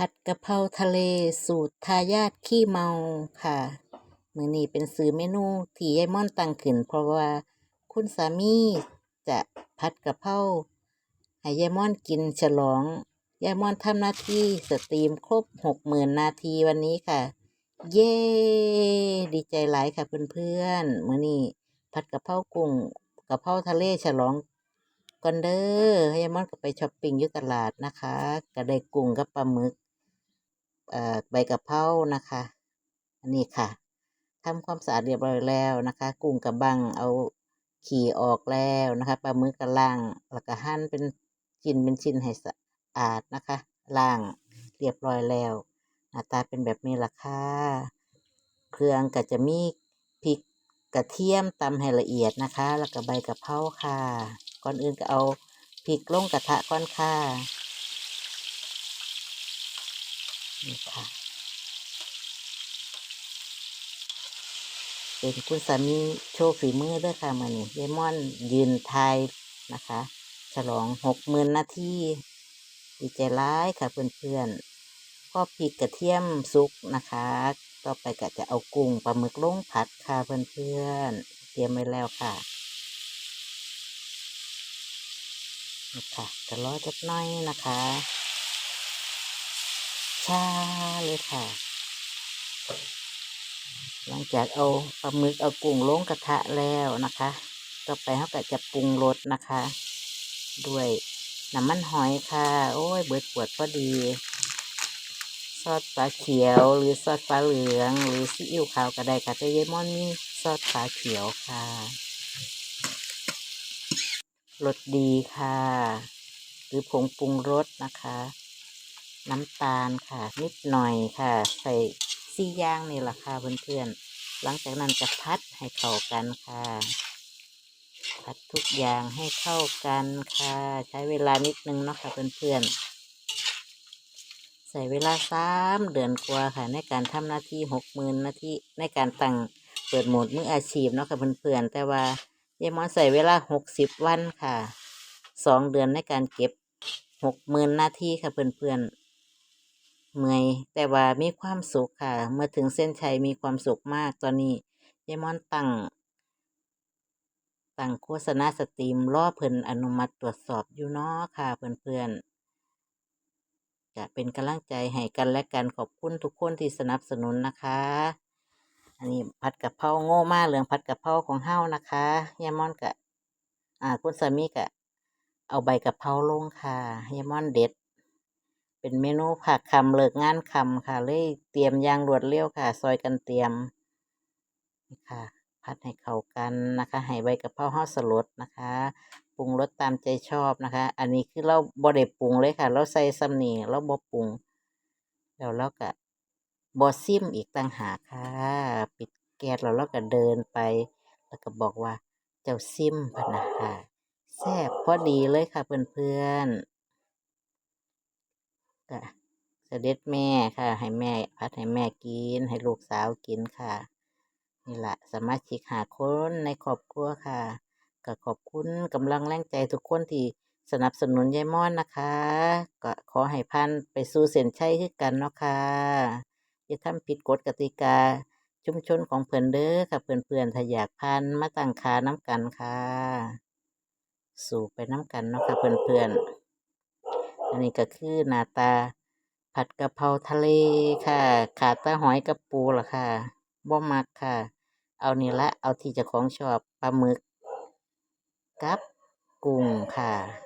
ผัดกะเพราทะเลสูตรทายาทขี้เมาค่ะมือนี้เป็นซื้อเมนูที่ยายม่อนตั้งขึ้น เพราะว่าคุณสามีจะผัดกะเพราให้ยายม่อนกินฉลองยายม่อนทำหน้าที่สตรีมครบหกหมื่นนาทีวันนี้ค่ะ เย้ดีใจหลายค่ะเพื่อนๆมือนี้ผัดกะเพรากุ้งกะเพราทะเลฉลองก่อนเด้อยายม่อนก็ไปช้อปปิ้งอยู่ตลาดนะคะ ก็ได้กุ้งกับปลาหมึก ใบกะเพรานะคะ อันนี้ค่ะทำความสะอาดเรียบร้อยแล้วนะคะ กุ้งกับบังเอาขี่ออกแล้วนะคะปลาหมึกก็ล่างแล้วก็หั่นเป็นชิ้นเป็นชิ้นให้สะอาดนะคะล่างเรียบร้อยแล้วหน้าตาเป็นแบบนี้ละค่ะเครื่องก็จะมีพริกกระเทียมตำให้ละเอียดนะคะ แล้วก็ใบกะเพราค่ะ ก่อนอื่นก็เอาพริกลงกระทะก่อนค่ะ นี่ค่ะ เป็นคุณสามีโชว์ฝีมือด้วยค่ะมันนี่ยายม่อนยืนไทยนะคะ ฉลองหกหมื่นนาทีดีใจร้ายค่ะเพื่อนๆก็พริกกระเทียมซุกนะคะ ต่อไปก็จะเอากุ้งปลาหมึกลงผัดค่ะเพื่อนๆเตรียมไว้แล้วค่ะนะค่ะจะรอจักน้อยนะคะ ชาเลยค่ะ หลังจากเอาปลาหมึกเอากุ้งลงกระทะแล้วนะคะ ต่อไปเขาก็จะปรุงรสนะคะ ด้วยน้ำมันหอยค่ะ โอ้ยเบิดปวดพอดีซอสปลาเขียวหรือซอสปลาเหลืองหรือซีอิ๊วขาวก็ได้ค่ะแต่ยายม่อนมีซอสปลาเขียวค่ะรสดีค่ะ หรือผงปรุงรสนะคะ น้ำตาลค่ะ นิดหน่อยค่ะ ใส่ซี่ย่างนี่แหละค่ะเพื่อนๆ หลังจากนั้นจะพัดให้เข้ากันค่ะผัดทุกอย่างให้เข้ากันค่ะ ใช้เวลานิดนึงเนาะค่ะเพื่อนๆ ใส่เวลาสามเดือนกว่าค่ะ ในการทำหน้าที่หกหมื่นนาทีในการตั้งเปิดโหมดมืออาชีพเนาะค่ะเพื่อนๆ แต่ว่ายายมอนใส่เวลาหกสิบวันค่ะสองเดือนในการเก็บหกหมื่นนาทีค่ะเพื่อนๆ เมื่อยแต่ว่ามีความสุขค่ะ เมื่อถึงเส้นชัยมีความสุขมากตอนนี้ยายมอนตั้งตั้งโฆษณาสตรีมรอเพิ่นอนุมัติตรวจสอบอยู่เนาะค่ะเพื่อนๆจะเป็นกำลังใจให้กันและกันขอบคุณทุกคนที่สนับสนุนนะคะ อันนี้ผัดกะเพราโง่มากเรื่องผัดกะเพราของเฮานะคะยายมอนกะอ่าคุณสามีกะเอาใบกะเพราลงค่ะยายมอนเด็ด เป็นเมนูผักคำเลิกงานคำค่ะเลยเตรียมยางรวดเร็วค่ะ ซอยกันเตรียมนี่ค่ะ พัดให้เข้ากันนะคะให้ใบกะเพราห่อสลดนะคะปรุงรสตามใจชอบนะคะ อันนี้คือเราบ่ได้ปรุงเลยค่ะ เราใส่ซ้ำนี่เราบ่ปรุงแล้วเราก็บ่ซิมอีกต่างหากค่ะ ปิดแก๊สแล้วเราก็เดินไป แล้วก็บอกว่าเจ้าซิมพนะค่ะแซ่บพอดีเลยค่ะเพื่อนๆ ก็เสด็จแม่ค่ะ ให้แม่พัดให้แม่กิน ให้ลูกสาวกินค่ะ นี่แหละสมาชิกหาคนในครอบครัวค่ะก็ขอบคุณกำลังแรงใจทุกคนที่สนับสนุนยายม่อนนะคะ ก็ขอให้พันไปสู่เส้นชัยคือกันเนาะค่ะอย่าทำผิดกฎกติกา ชุมชนของเพื่อนเด้อค่ะเพื่อนๆถ้าอยากพันมาตั้งขาน้ำกันค่ะ สู่ไปน้ำกันเนาะค่ะเพื่อนๆ อันนี้ก็คือหน้าตา ผัดกะเพราทะเลค่ะ ขาดตาหอยกับปูล่ะค่ะบ่มักค่ะ เอานี่ละ เอาที่เจ้าของชอบปลาหมึกกับกุ้งค่ะ